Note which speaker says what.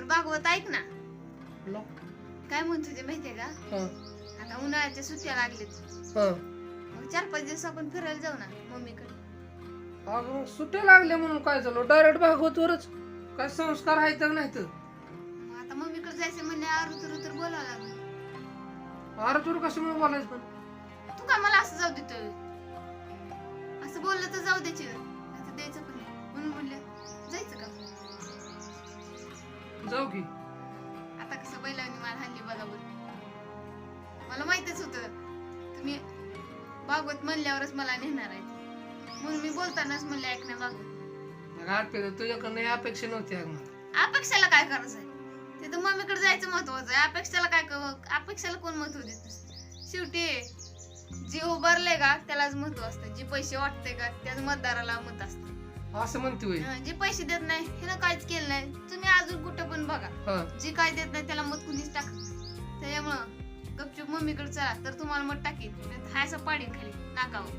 Speaker 1: बरं भागवत ऐक ना. काय म्हणत होते माहितीये का? आता उन्हाळ्याच्या सुट्ट्या लागलेत
Speaker 2: हा.
Speaker 1: मग चार पाच दिवस आपण फिरायला जाऊ ना मम्मीकडे.
Speaker 2: अगं सुट्ट्या लागल्या म्हणून काय झालं? डायरेक्ट भागवतवरच. काय संस्कार आहेत तर नाही तर
Speaker 1: मग आता मम्मीकडे जायचं म्हणले आरू तर बोलावं लागलं.
Speaker 2: अरे तुला कशामुळे बोलायचं पण?
Speaker 1: तू का मला असं जाऊ देतोय? असं बोललं तर जाऊ द्यायची
Speaker 2: जाऊ की.
Speaker 1: आता कसं बैलांनी मला हल्ली बघा बरं. मला माहितच होतं. तुम्ही भागवत म्हणल्यावरच मला नेणार आहे. म्हणून मी बोलतानाच म्हणले ऐकण्या भागवत.
Speaker 2: आठ तुझ्याकडनं ही अपेक्षा नव्हती अगं मला.
Speaker 1: अपेक्षाला काय करायचं आहे? ते तर मम्मीकडे जायचं महत्वाचं आहे. अपेक्षाला काय अपेक्षाला कोण महत्त्व देत शेवटी जी उभारले का त्यालाच महत्त्व असतं. जी पैसे वाटते का त्याच मतदाराला मत असतं.
Speaker 2: असं म्हणते
Speaker 1: हं, जे पैसे देत नाही हे काहीच केलं नाही. अजून कुठं पण बघा.
Speaker 2: हा.
Speaker 1: जे काय देत नाही त्याला मत कुणीच टाक त्याच्यामुळं गपचूप मम्मीकडे चला तर तुम्हाला मत टाकीत हायचं पाडीन खाली नाकावर.